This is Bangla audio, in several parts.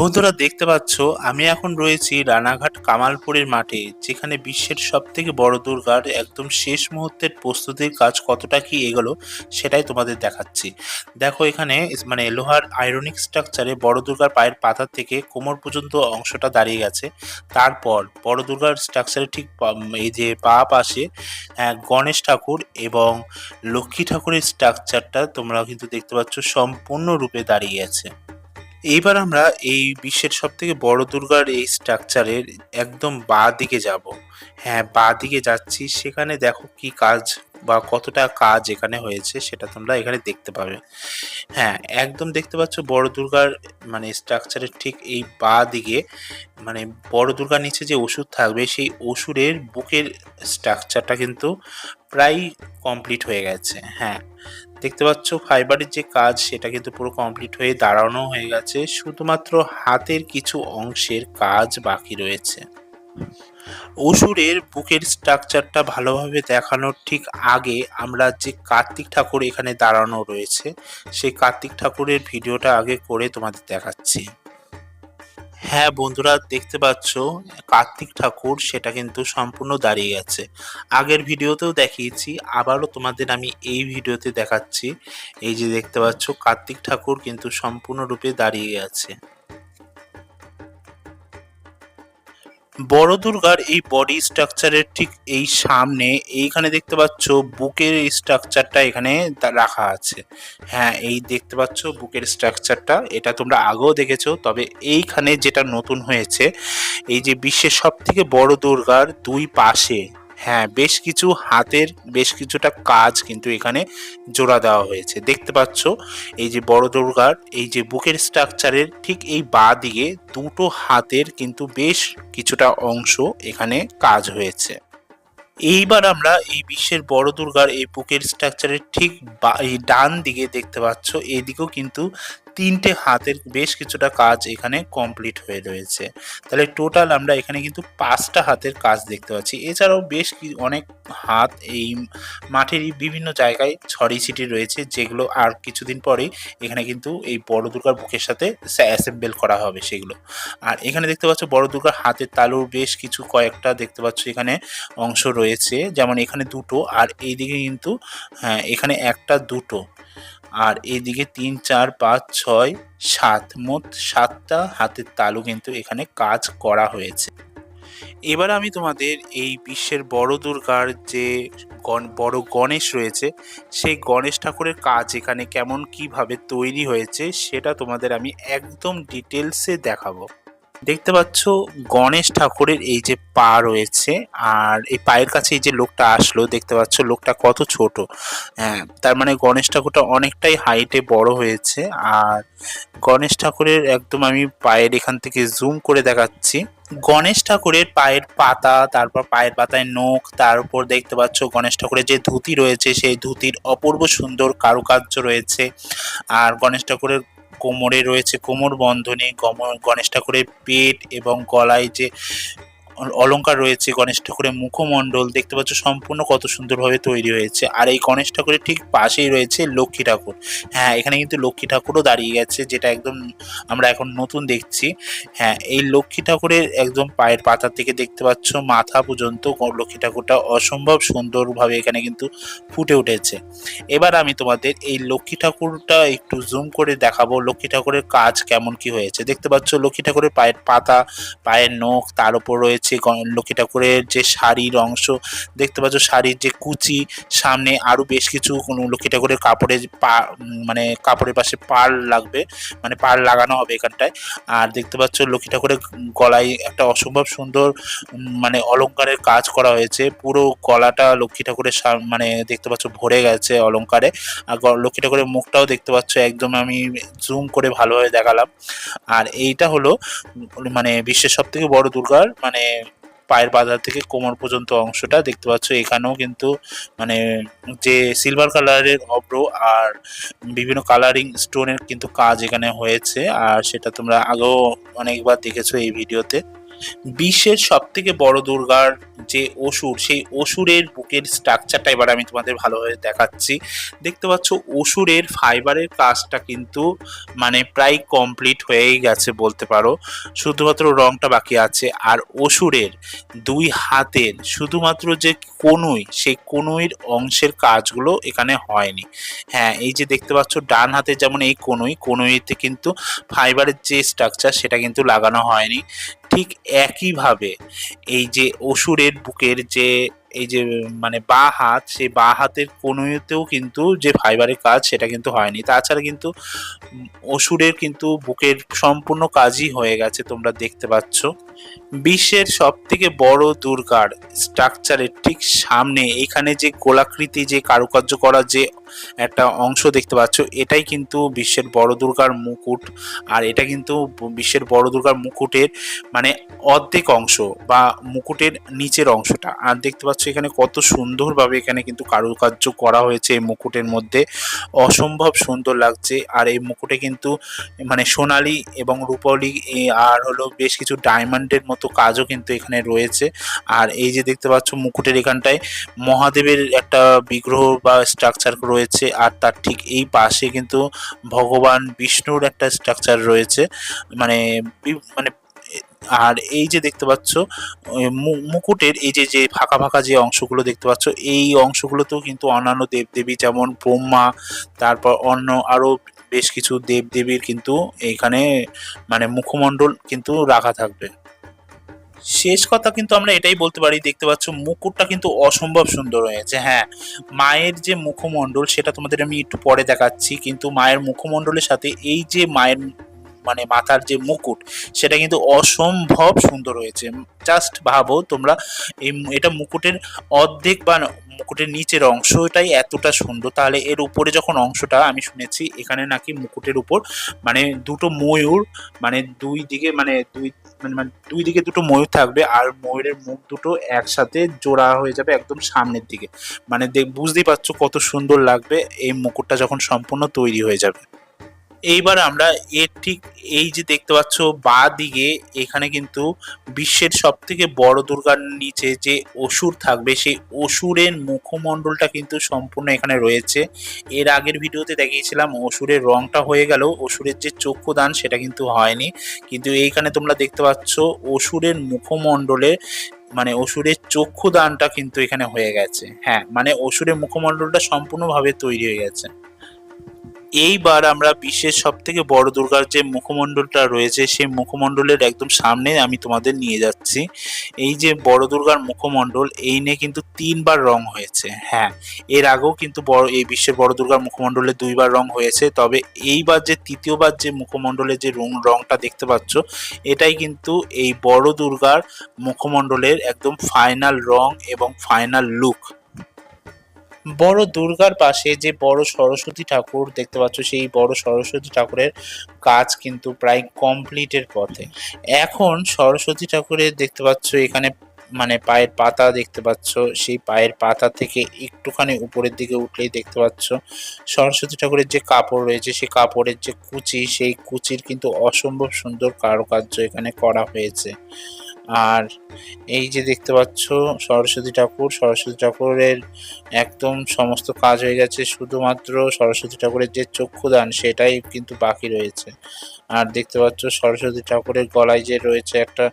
বন্ধুরা দেখতে পাচ্ছ আমি এখন রয়েছি রানাঘাট কামালপুরের মাঠে যেখানে বিশ্বের সব থেকে বড় দুর্গার একদম শেষ মুহূর্তের প্রস্তুতির কাজ কতটা কি এগোলো সেটাই তোমাদের দেখাচ্ছি। দেখো এখানে মানে লোহার আয়রনিক স্ট্রাকচারে বড় দুর্গার পায়ের পাতা থেকে কোমর পর্যন্ত অংশটা দাঁড়িয়ে গেছে। তারপর বড় দুর্গার স্ট্রাকচারে ঠিক এই যে পা পাশে আহ, গণেশ ঠাকুর এবং লক্ষ্মী ঠাকুরের স্ট্রাকচারটা তোমরা কিন্তু দেখতে পাচ্ছ সম্পূর্ণরূপে দাঁড়িয়ে আছে এইবার আমরা এই বিশ্বের সব থেকে বড় দুর্গার এই স্ট্রাকচারের একদম বা দিকে যাব। হ্যাঁ বা দিকে যাচ্ছি। সেখানে দেখো কি কাজ বা কতটা কাজ এখানে হয়েছে, সেটা তোমরা এখানে দেখতে পাবে। হ্যাঁ একদম দেখতে পাচ্ছ বড় দুর্গার মানে স্ট্রাকচারের ঠিক এই বা দিকে মানে বড় দুর্গার নিচে যে ওষুধ থাকবে, সেই ওষুধের বুকের স্ট্রাকচারটা কিন্তু প্রায় কমপ্লিট হয়ে গেছে। হ্যাঁ দেখতে পাচ্ছ ফাইবারের যে কাজ, সেটা কিন্তু পুরো কমপ্লিট হয়ে দাঁড়ানো হয়ে গেছে। শুধুমাত্র হাতের কিছু অংশের কাজ বাকি রয়েছে। অসুরের বুকের স্ট্রাকচারটা ভালোভাবে দেখানোর ঠিক আগে আমরা যে কার্তিক ঠাকুর এখানে দাঁড়ানো রয়েছে, সেই কার্তিক ঠাকুরের ভিডিওটা আগে করে তোমাদের দেখাচ্ছি। হ্যাঁ বন্ধুরা দেখতে পাচ্ছ, কার্তিক ঠাকুর সেটা কিন্তু সম্পূর্ণ দাঁড়িয়ে গেছে আগের ভিডিওতেও দেখিয়েছি, আবারও তোমাদের আমি এই ভিডিওতে দেখাচ্ছি। এই যে দেখতে পাচ্ছ, কার্তিক ঠাকুর কিন্তু সম্পূর্ণরূপে দাঁড়িয়ে গেছে বড় দুর্গার এই বডি স্ট্রাকচারের ঠিক এই সামনে এইখানে দেখতে পাচ্ছ বুকের স্ট্রাকচারটা এখানে রাখা আছে। হ্যাঁ এই দেখতে পাচ্ছ বুকের স্ট্রাকচারটা এটা তোমরা আগেও দেখেছ, তবে এইখানে যেটা নতুন হয়েছে, এই যে বিশ্বের সব থেকে বড় দুর্গার দুই পাশে হ্যাঁ বেশ কিছু হাতের, বেশ কিছুটা কাজ কিন্তু এখানে জোড়া দেওয়া হয়েছে। দেখতে পাচ্ছ, এই যে বড় দুর্গার, এই যে বুকের স্ট্রাকচারের ঠিক এই বা দিকে দুটো হাতের কিন্তু বেশ কিছুটা অংশ এখানে কাজ হয়েছে। এইবার আমরা এই বিশ্বের বড় দুর্গার এই বুকের স্ট্রাকচারের ঠিক এই ডান দিকে দেখতে পাচ্ছ, এদিকেও কিন্তু তিনটে হাতের বেশ কিছুটা কাজ এখানে কমপ্লিট হয়ে রয়েছে। তাহলে টোটাল আমরা এখানে কিন্তু পাঁচটা হাতের কাজ দেখতে পাচ্ছি। এছাড়াও বেশ অনেক হাত এই মাঠেরই বিভিন্ন জায়গায় ছড়িয়ে ছিটি রয়েছে, যেগুলো আর কিছুদিন পরেই এখানে কিন্তু এই বড় দুর্গার বুকের সাথে অ্যাসেম্বল করা হবে সেগুলো। আর এখানে দেখতে পাচ্ছ বড় দুর্গার হাতের তালুর বেশ কিছু কয়েকটা দেখতে পাচ্ছ এখানে অংশ রয়েছে। যেমন এখানে দুটো আর এইদিকে কিন্তু হ্যাঁ এখানে একটা দুটো। আর এদিকে তিন, চার, পাঁচ, ছয়, সাত, মোট সাতটা হাতের তালু কিন্তু এখানে কাজ করা হয়েছে। এবার আমি তোমাদের এই বিশ্বের বড় দুর্গার যে বড় গণেশ রয়েছে, সেই গণেশ ঠাকুরের কাজ এখানে কেমন, কীভাবে তৈরি হয়েছে, সেটা তোমাদের আমি একদম ডিটেলসে দেখাবো। দেখতে পাচ্ছ গণেশ ঠাকুরের এই যে পা রয়েছে আর এই পায়ের কাছে এই যে লোকটা আসলো, দেখতে পাচ্ছ লোকটা কত ছোট। হ্যাঁ তার মানে গণেশ ঠাকুরটা অনেকটাই হাইটে বড় হয়েছে আর গণেশ ঠাকুরের একদম আমি পায়ের এখান থেকে জুম করে দেখাচ্ছি। গণেশ ঠাকুরের পায়ের পাতা, তারপর পায়ের পাতায় নখ, তার উপর দেখতে পাচ্ছ গণেশ ঠাকুরের যে ধুতি রয়েছে, সেই ধুতির অপূর্ব সুন্দর কারুকার্য রয়েছে। আর গণেশ ঠাকুরের কোমরে রয়েছে কোমর বন্ধনী গণেশ ঠাকুরের পেট এবং গলায় যে অ- অলংকার রয়েছে, গণেশ ঠাকুরের মুখমণ্ডল, দেখতে পাচ্ছ সম্পূর্ণ কত সুন্দরভাবে তৈরি হয়েছে। আর এই গণেশ ঠাকুরের ঠিক পাশেই রয়েছে লক্ষ্মী ঠাকুর। হ্যাঁ এখানে কিন্তু লক্ষ্মী ঠাকুরও দাঁড়িয়ে গেছে, যেটা একদম আমরা এখন নতুন দেখছি। হ্যাঁ এই লক্ষ্মী ঠাকুরের একদম পায়ের পাতা থেকে দেখতে পাচ্ছ মাথা পর্যন্ত লক্ষ্মী ঠাকুরটা অসম্ভব সুন্দরভাবে এখানে কিন্তু ফুটে উঠেছে। এবার আমি তোমাদের এই লক্ষ্মী ঠাকুরটা একটু জুম করে দেখাবো, লক্ষ্মী ঠাকুরের কাজ কেমন কি হয়েছে। দেখতে পাচ্ছ লক্ষ্মী ঠাকুরের পায়ের পাতা, পায়ের নখ, তার উপর রয়েছে গ- লক্ষ্মী ঠাকুরের যে শাড়ির অংশ, দেখতে পাচ্ছ শাড়ির যে কুচি, সামনে আরও বেশ কিছু কোনো লক্ষ্মী ঠাকুরের কাপড়ের পা মানে কাপড়ের পাশে পাড় লাগবে মানে পাড় লাগানো হবে এখানটায়। আর দেখতে পাচ্ছ লক্ষ্মী ঠাকুরের গলায় একটা অসম্ভব সুন্দর মানে অলংকারের কাজ করা হয়েছে। পুরো গলাটা লক্ষ্মী ঠাকুরের মানে দেখতে পাচ্ছ ভরে গেছে অলংকারে আর লক্ষ্মী ঠাকুরের মুখটাও দেখতে পাচ্ছ একদম আমি জুম করে ভালোভাবে দেখালাম। আর এইটা হলো মানে বিশ্বের সব থেকে বড় দুর্গার মানে পায়ের বাজার থেকে কোমর পর্যন্ত অংশটা দেখতে পাচ্ছ। এখানেও কিন্তু মানে যে সিলভার কালারের অব্র আর বিভিন্ন কালারিং স্টোনের কিন্তু কাজ এখানে হয়েছে। আর সেটা তোমরা আগেও অনেকবার দেখেছ এই ভিডিওতে বিশ্বের সব থেকে বড় দুর্গার যে অসুর, সেই অসুরের বুকের স্ট্রাকচারটা এবার আমি তোমাদের ভালোভাবে দেখাচ্ছি। দেখতে পাচ্ছ, অসুরের ফাইবারের কাজটা কিন্তু মানে প্রায় কমপ্লিট হয়েই গেছে বলতে পারো। শুধুমাত্র রংটা বাকি আছে। আর অসুরের দুই হাতের শুধুমাত্র যে কনুই সেই কনুইর অংশের কাজগুলো এখানে হয়নি। হ্যাঁ এই যে দেখতে পাচ্ছ, ডান হাতে যেমন এই কনুই কনুইতে কিন্তু ফাইবারের যে স্ট্রাকচার সেটা কিন্তু লাগানো হয়নি। ঠিক একইভাবে এই যে অসুরের বুকের যে এই যে মানে বা হাত, সেই বা হাতের কনুইতেও কিন্তু যে ফাইবারের কাজ সেটা কিন্তু হয়নি। তাছাড়া কিন্তু অসুরের কিন্তু বুকের সম্পূর্ণ কাজই হয়ে গেছে তোমরা দেখতে পাচ্ছ। বিশ্বের সব থেকে বড় দুর্গার স্ট্রাকচারের ঠিক সামনে এখানে যে গোলাকৃতি, যে কারুকার্য করা যে একটা অংশ দেখতে পাচ্ছ, এটাই কিন্তু বিশ্বের বড় দুর্গার মুকুট। আর এটা কিন্তু বিশ্বের বড় দুর্গার মুকুটের মানে অর্ধেক অংশ বা মুকুটের নিচের অংশটা। আর দেখতে পাচ্ছ এখানে কত সুন্দরভাবে এখানে কিন্তু কারুকার্য করা হয়েছে এই মুকুটের মধ্যে। অসম্ভব সুন্দর লাগছে। আর এই মুকুটে কিন্তু মানে সোনালি এবং রূপালি আর হলো বেশ কিছু ডায়মন্ডের মতো কাজও কিন্তু এখানে রয়েছে। আর এই যে দেখতে পাচ্ছ মুকুটের এখানটায় মহাদেবের একটা বিগ্রহ বা স্ট্রাকচার রয়েছে। আর তার ঠিক এই পাশে কিন্তু ভগবান বিষ্ণুর একটা স্ট্রাকচার রয়েছে। মানে মানে আর এই যে দেখতে পাচ্ছ মুকুটের এই যে যে ফাঁকা ফাঁকা যে অংশগুলো দেখতে পাচ্ছ, এই অংশগুলোতেও কিন্তু অন্যান্য দেবদেবী যেমন ব্রহ্মা, তারপর অন্য আরও বেশ কিছু দেবদেবীর কিন্তু এখানে মানে মুখমণ্ডল কিন্তু রাখা থাকবে। শেষ কথা কিন্তু আমরা এটাই বলতে পারি, দেখতে পাচ্ছ মুকুটটা কিন্তু অসম্ভব সুন্দর হয়েছে হ্যাঁ। মায়ের যে মুখমণ্ডল, সেটা তোমাদের আমি একটু পরে দেখাচ্ছি, কিন্তু মায়ের মুখমণ্ডলের সাথে এই যে মায়ের মানে মাথার যে মুকুট, সেটা কিন্তু অসম্ভব সুন্দর হয়েছে। জাস্ট ভাবো তোমরা, এই এটা মুকুটের অর্ধেক বা মুকুটের নিচের অংশটাই এতটা সুন্দর। তাহলে এর উপরে যখন অংশটা, আমি শুনেছি এখানে নাকি মুকুটের উপর মানে দুটো ময়ূর মানে দুই দিকে মানে দুই মানে মানে দুই দিকে দুটো ময়ূর থাকবে আর ময়ূরের মুখ দুটো একসাথে জোড়া হয়ে যাবে একদম সামনের দিকে। মানে দেখ বুঝতেই পারছ কত সুন্দর লাগবে এই মুকুটটা যখন সম্পূর্ণ তৈরি হয়ে যাবে। এইবার আমরা এর ঠিক এই যে দেখতে পাচ্ছ বা দিকে, এখানে কিন্তু বিশ্বের সব থেকে বড় দুর্গার নিচে যে অসুর থাকবে, সেই অসুরের মুখমণ্ডলটা কিন্তু সম্পূর্ণ এখানে রয়েছে। এর আগের ভিডিওতে দেখিয়েছিলাম অসুরের রংটা হয়ে গেল, অসুরের যে চক্ষুদান সেটা কিন্তু হয়নি। কিন্তু এইখানে তোমরা দেখতে পাচ্ছ অসুরের মুখমণ্ডলে মানে অসুরের চক্ষুদানটা কিন্তু এখানে হয়ে গেছে। হ্যাঁ মানে অসুরের মুখমণ্ডলটা সম্পূর্ণভাবে তৈরি হয়ে গেছে। এইবার আমরা বিশ্বের সব থেকে বড় দুর্গার যে মুখমণ্ডলটা রয়েছে, সেই মুখমণ্ডলের একদম সামনে আমি তোমাদের নিয়ে যাচ্ছি। এই যে বড় দুর্গার মুখমণ্ডল, এই নিয়ে কিন্তু তিনবার রং হয়েছে। হ্যাঁ এর আগেও কিন্তু বড়, এই বিশ্বের বড় দুর্গার মুখমণ্ডলে দুইবার রং হয়েছে। তবে এইবার যে, তৃতীয়বার যে মুখমণ্ডলের যে রং, রংটা দেখতে পাচ্ছ, এটাই কিন্তু এই বড় দুর্গার মুখমণ্ডলের একদম ফাইনাল রং এবং ফাইনাল লুক বড় দুর্গার পাশে যে বড় সরস্বতী ঠাকুর দেখতে পাচ্ছ, সেই বড় সরস্বতী ঠাকুরের কাজ কিন্তু প্রায় কমপ্লিটের পথে। এখন সরস্বতী ঠাকুরের দেখতে পাচ্ছ, এখানে মানে পায়ের পাতা দেখতে পাচ্ছ, সেই পায়ের পাতা থেকে একটুখানি উপরের দিকে উঠলেই দেখতে পাচ্ছ, সরস্বতী ঠাকুরের যে কাপড় রয়েছে, সেই কাপড়ের যে কুচি, সেই কুচির কিন্তু অসম্ভব সুন্দর কারুকার্য এখানে করা হয়েছে। আর এই যে দেখতে পাচ্ছ, সরস্বতী ঠাকুর, সরস্বতী ঠাকুরের একদম সমস্ত কাজ হয়ে গেছে, শুধুমাত্র সরস্বতী ঠাকুরের যে চক্ষুদান সেটাই কিন্তু বাকি রয়েছে। আর দেখতে পাচ্ছ, সরস্বতী ঠাকুরের গলায় যে রয়েছে একটা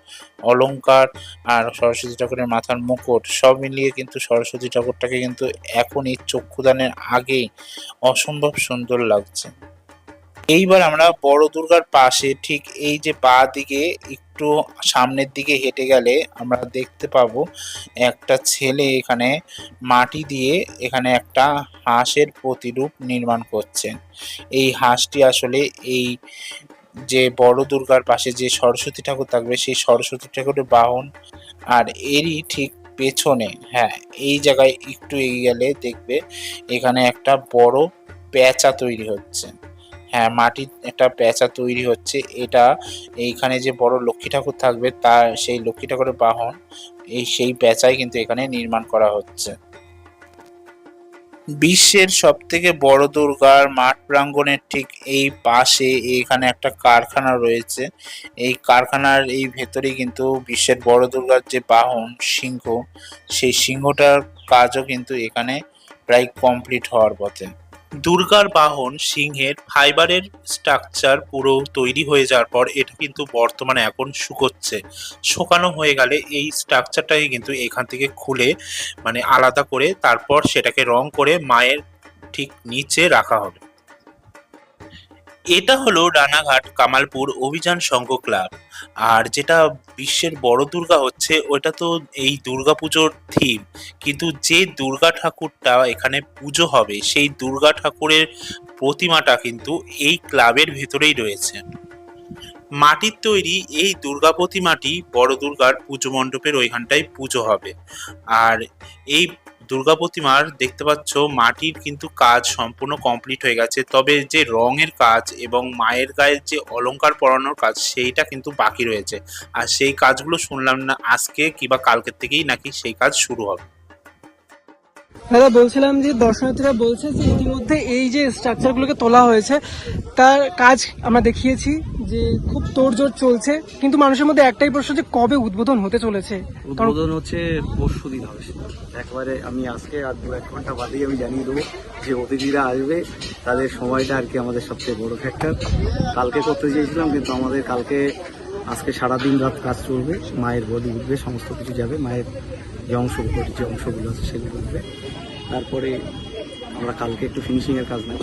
অলঙ্কার আর সরস্বতী ঠাকুরের মাথার মুকুট, সব মিলিয়ে কিন্তু সরস্বতী ঠাকুরটাকে কিন্তু এখন এই চক্ষুদানের আগেই অসম্ভব সুন্দর লাগছে। এইবার আমরা বড় দুর্গার পাশে ঠিক এই যে বা দিকে একটু সামনের দিকে হেঁটে গেলে আমরা দেখতে পাবো একটা ছেলে এখানে মাটি দিয়ে এখানে একটা হাঁসের প্রতিরূপ নির্মাণ করছেন এই হাঁসটি আসলে এই যে বড় দুর্গার পাশে যে সরস্বতী ঠাকুর থাকবে, সেই সরস্বতী ঠাকুরের বাহন আর এরই ঠিক পেছনে হ্যাঁ এই জায়গায় একটু এগিয়ে গেলে দেখবে এখানে একটা বড় প্যাঁচা তৈরি হচ্ছে। হ্যাঁ মাটির একটা প্যাঁচা তৈরি হচ্ছে। এটা এইখানে যে বড় লক্ষ্মী ঠাকুর থাকবে তার সেই লক্ষ্মী ঠাকুরের বাহন এই সেই প্যাঁচাই কিন্তু এখানে নির্মাণ করা হচ্ছে। বিশ্বের সব থেকে বড় দুর্গার মাঠ প্রাঙ্গণের ঠিক এই পাশে এখানে একটা কারখানা রয়েছে। এই কারখানার এই ভেতরেই কিন্তু বিশ্বের বড় দুর্গার যে বাহন, সিংহ, সেই সিংহটার কাজও কিন্তু এখানে প্রায় কমপ্লিট হওয়ার পথে। দুর্গার বাহন সিংহের ফাইবারের স্ট্রাকচার পুরো তৈরি হয়ে যাওয়ার পর এটা কিন্তু বর্তমানে এখন শুকোচ্ছে। শুকানো হয়ে গেলে এই স্ট্রাকচারটাকে কিন্তু এখান থেকে খুলে মানে আলাদা করে তারপর সেটাকে রং করে মায়ের ঠিক নিচে রাখা হবে। এটা হলো রানাঘাট কামালপুর অভিযান সংঘ ক্লাব। আর যেটা বিশ্বের বড় দুর্গা হচ্ছে, ওটা তো এই দুর্গা পুজোর থিম কিন্তু যে দুর্গা ঠাকুরটা এখানে পুজো হবে, সেই দুর্গা ঠাকুরের প্রতিমাটা কিন্তু এই ক্লাবের ভেতরেই রয়েছে। মাটির তৈরি এই দুর্গা প্রতিমাটি বড় দুর্গার পুজো মণ্ডপের ওইখানটায় পুজো হবে। আর এই দুর্গা প্রতিমার দেখতে পাচ্ছ মাটির কিন্তু কাজ সম্পূর্ণ কমপ্লিট হয়ে গেছে। তবে যে রঙের কাজ এবং মায়ের গায়ের যে অলংকার পরানোর কাজ, সেইটা কিন্তু বাকি রয়েছে। আর সেই কাজগুলো শুনলাম না আজকে কিংবা কালকের থেকেই নাকি সেই কাজ শুরু হবে। দাদা, বলছিলাম যে দর্শনার্থীরা বলছে যে ইতিমধ্যে এই যে স্ট্রাকচারগুলোকে তোলা হয়েছে, তার কাজ আমরা দেখিয়েছি যে খুব তোড়জোড় চলছে, কিন্তু মানুষের মধ্যে একটাই প্রশ্ন যে কবে উদ্বোধন হতে চলেছে? উদ্বোধন হচ্ছে পরশু দিন হবে। একবারে আমি আজকে আর দু এক ঘণ্টা বাদেই আমি জানিয়ে দেবো যে অতিথিরা আসবে, তাদের সময়টা আর কি আমাদের সবচেয়ে বড় ফ্যাক্টর কালকে করতে চেয়েছিলাম, কিন্তু আমাদের কালকে, আজকে সারাদিন রাত কাজ চলবে, মায়ের বডি উঠবে, সমস্ত কিছু যাবে, মায়ের যে অংশগুলো যে অংশগুলো আছে সেগুলো উঠবে। তারপরে আমরা কালকে একটু ফিনিশিংয়ের কাজ নেব।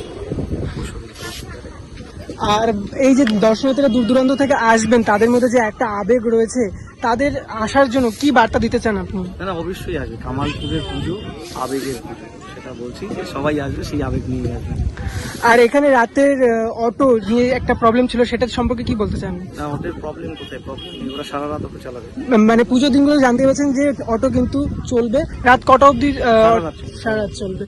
আর এই যে দর্শনার্থীরা দূর দূরান্ত থেকে আসবেন তাদের মধ্যে যে একটা আবেগ রয়েছে তাদের আসার জন্য কি বার্তা দিতে চান আপনি? না অবশ্যই আসবে। কামালপুরের পুজো আবেগের পুজো। বলছি যে সবাই আসবে সেই আবেগ নিয়ে আসবে। আর এখানে রাতের অটো নিয়ে একটা প্রবলেম ছিল সেটার সম্পর্কে কি বলতে চান? না ওদের প্রবলেম কোথায়? প্রবলেম ওরা সারা রাত অটো চালাবে। মানে পুজো দিনগুলো জানতে পেরেছেন যে অটো কিন্তু চলবে। রাত কটা অবধি সারা রাত চলবে?